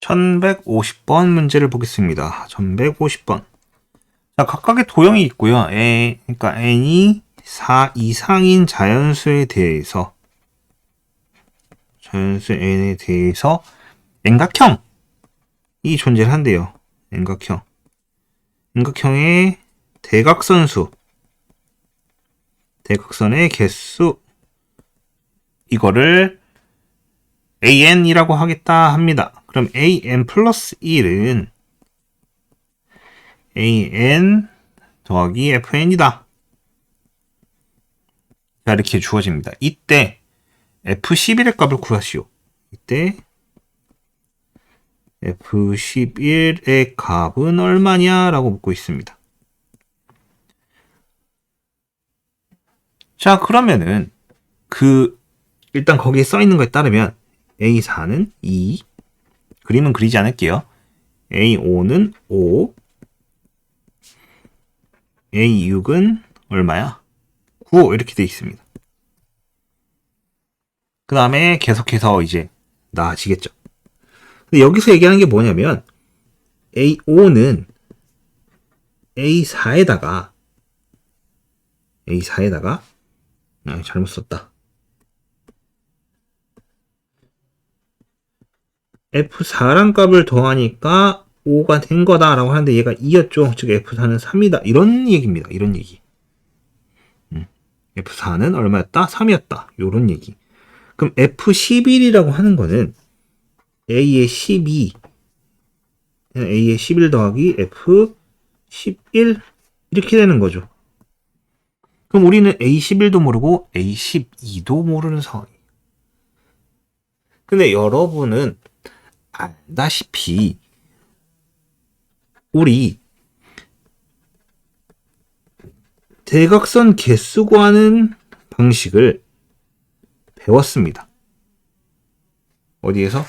1150번 문제를 보겠습니다. 1150번. 자, 각각의 도형이 있고요. 에, 그러니까 n이 4 이상인 자연수에 대해서 자연수 n에 대해서 n각형이 존재를 한대요. n각형. n각형의 대각선수 대각선의 개수 이거를 an이라고 하겠다 합니다. 그럼 an 플러스 1은 an 더하기 fn이다. 자, 이렇게 주어집니다. 이때 f11의 값을 구하시오. 이때 f11의 값은 얼마냐 라고 묻고 있습니다. 자, 그러면은 그 일단 거기에 써 있는 거에 따르면 A4는 2 그림은 그리지 않을게요. A5는 5 A6은 얼마야? 9 이렇게 돼 있습니다. 그 다음에 계속해서 이제 나아지겠죠. 근데 여기서 얘기하는 게 뭐냐면 A5는 A4에다가 A4에다가 아, 잘못 썼다. F4란 값을 더하니까 5가 된 거다라고 하는데 얘가 2였죠. 즉 F4는 3이다. 이런 얘기입니다. 이런 얘기. 음. F4는 얼마였다? 3이었다. 이런 얘기. 그럼 F11이라고 하는 거는 A의 12 A의 11 더하기 F11 이렇게 되는 거죠. 그럼 우리는 A11도 모르고 A12도 모르는 상황이에요. 근데 여러분은 알다시피 우리 대각선 개수 구하는 방식을 배웠습니다. 어디에서?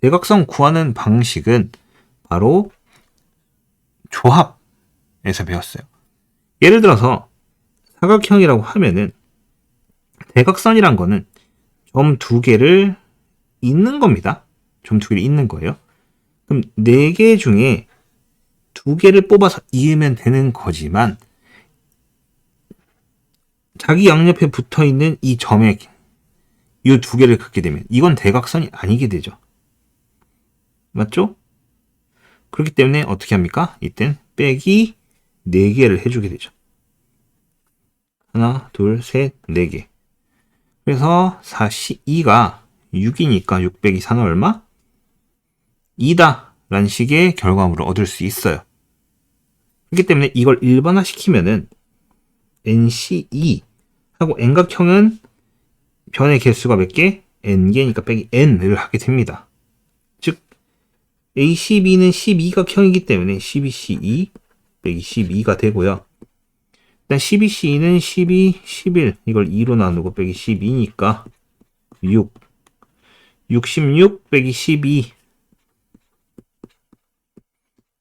대각선 구하는 방식은 바로 조합에서 배웠어요. 예를 들어서 사각형이라고 하면은 대각선이란 거는 점 두 개를 잇는 겁니다. 점두 개를 잇는 거예요. 그럼 네개 중에 두 개를 뽑아서 이으면 되는 거지만 자기 양옆에 붙어 있는 이 점에 이두 개를 긋게 되면 이건 대각선이 아니게 되죠. 맞죠? 그렇기 때문에 어떻게 합니까? 이땐 빼기 4개를 해주게 되죠. 하나, 둘, 셋, 4개. 그래서 4, 2가 6이니까 6 빼기 4는 얼마? 2다. 라는 식의 결과물을 얻을 수 있어요. 그렇기 때문에 이걸 일반화 시키면은 NC2 하고 N각형은 변의 개수가 몇 개? N개니까 빼기 N을 하게 됩니다. 즉 A12는 12각형이기 때문에 12C2 빼기 12가 되고요. 일단 12C는 12, 11 이걸 2로 나누고 빼기 12니까 6 66 빼기 12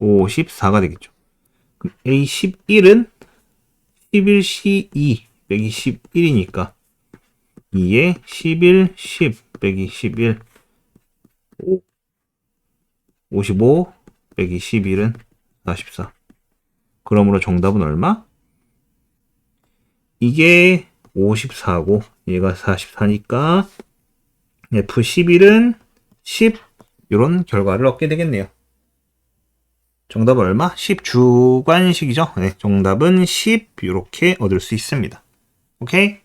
54가 되겠죠. 그럼 A11은 11C2 빼기 11이니까 2에 11, 10 빼기 11 5 55 빼기 11은 44 그러므로 정답은 얼마? 이게 54고 얘가 44니까 F11은 10 이런 결과를 얻게 되겠네요. 정답은 얼마? 10 주관식이죠. 네, 정답은 10 이렇게 얻을 수 있습니다. 오케이?